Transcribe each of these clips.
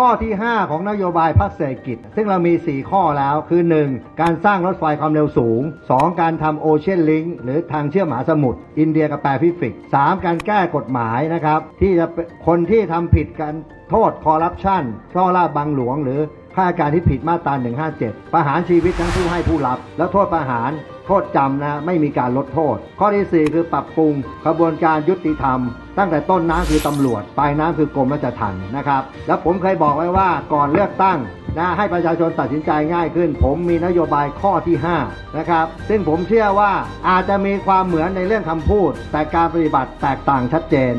ข้อที่ 5 ของนโยบายพรรคเศรษฐกิจ ซึ่งเรามี 4 ข้อแล้วคือ 1. การสร้างรถไฟความเร็วสูง 2. การทำโอเชียนลิงหรือทางเชื่อมมหาสมุทรอินเดียกับแปซิฟิก 3. การแก้กฎหมายนะครับที่จะเป็นคนที่ทำผิดกันโทษคอร์รัปชันช่อลาบบังหลวงหรือ ข้าราชการที่ผิดมาตรา 157 ประหารชีวิตทั้งผู้ให้ผู้รับ แล้วโทษประหาร โทษจำนะไม่มีการลดโทษ ข้อที่ 4 คือปรับปรุงกระบวนการยุติธรรม ตั้งแต่ต้นน้ำคือตำรวจ ปลายน้ำคือกรมราชทัณฑ์นะครับ แล้วผมเคยบอกไว้ว่าก่อนเลือกตั้งนะให้ประชาชนตัดสินใจง่ายขึ้น ผมมีนโยบายข้อที่ 5 นะครับ ซึ่งผมเชื่อว่าอาจจะมีความเหมือนในเรื่องคำพูด แต่การปฏิบัติแตกต่างชัดเจน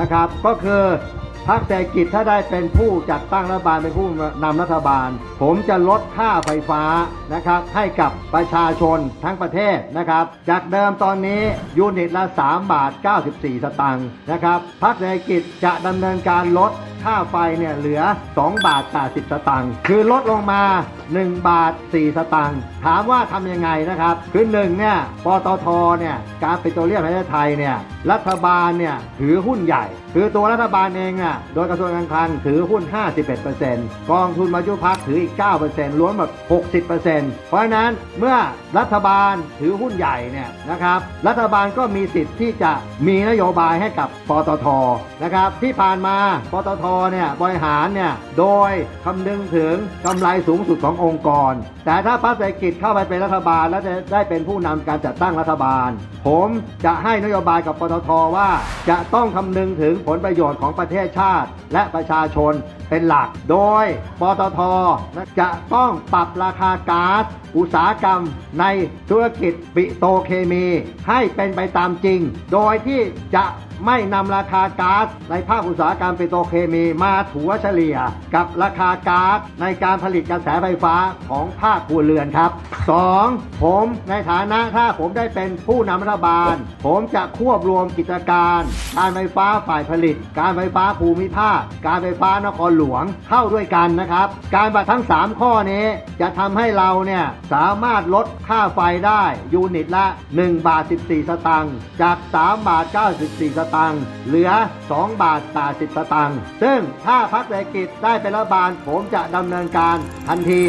นะครับ ก็คือ พรรคเศรษฐกิจถ้าได้เป็นผู้จัดตั้งรัฐบาลเป็นผู้นำรัฐบาล ผมจะลดค่าไฟฟ้านะครับ ให้กับประชาชนทั้งประเทศนะครับ จากเดิมตอนนี้ยูนิตละ 3 บาท 94 สตางค์นะครับพรรคเศรษฐกิจจะดำเนินการลดค่าไฟเนี่ยเหลือ 2 บาท 80 สตางค์คือลดลงมา 1 บาท 4 สตางค์ถามว่าทำยังไงนะครับ คือหนึ่งเนี่ยปตทเนี่ยการปิโตรเลียมแห่งประเทศไทยเนี่ยรัฐบาลเนี่ยถือหุ้นใหญ่ คือตัวรัฐบาลเองอะโดยกระทรวงการคลังถือหุ้น 51%กองทุนมายุพักถืออีก 9%รวมหมด60%เพราะฉะนั้นเมื่อรัฐบาลถือหุ้นใหญ่เนี่ยนะครับรัฐบาลก็มีสิทธิ์ที่จะมีนโยบายให้กับปตทนะครับที่ผ่านมาปตทเนี่ยบริหารเนี่ยโดยคำนึงถึงกำไรสูงสุดขององค์กร แต่ถ้าพรรคเศรษฐกิจเข้าไปเป็นรัฐบาล และจะได้เป็นผู้นำการจัดตั้งรัฐบาล ผมจะให้นโยบายกับปตทว่า จะต้องคำนึงถึงผลประโยชน์ของประเทศชาติ และประชาชนเป็นหลัก โดยปตทจะต้องปรับราคาก๊าซอุตสาหกรรมในธุรกิจปิโตเคมี ให้เป็นไปตามจริง โดยที่จะไม่นำราคาก๊าซในภาคอุตสาหกรรมปิโตเคมีมาถัวเฉลี่ย กับราคาก๊าซในการผลิตกระแสไฟฟ้าของภาคครัวเรือนครับ 2. ผมในฐานะถ้าผมได้เป็นผู้นำรัฐบาล ผมจะควบรวมกิจการ การไฟฟ้าฝ่ายผลิต การไฟฟ้าภูมิภาค การไฟฟ้านครหลวงเข้าด้วยกันนะครับ การบัตรทั้ง 3 ข้อนี้จะทำให้เราเนี่ยสามารถลดค่าไฟได้ยูนิตละ 1 บาท 14 สตางค์จาก 3 บาท 94 สตางค์เหลือ 2 บาท 80 สตางค์ซึ่งถ้าพรรคเศรษฐกิจได้เป็นรัฐบาล ผมจะดำเนินการทันที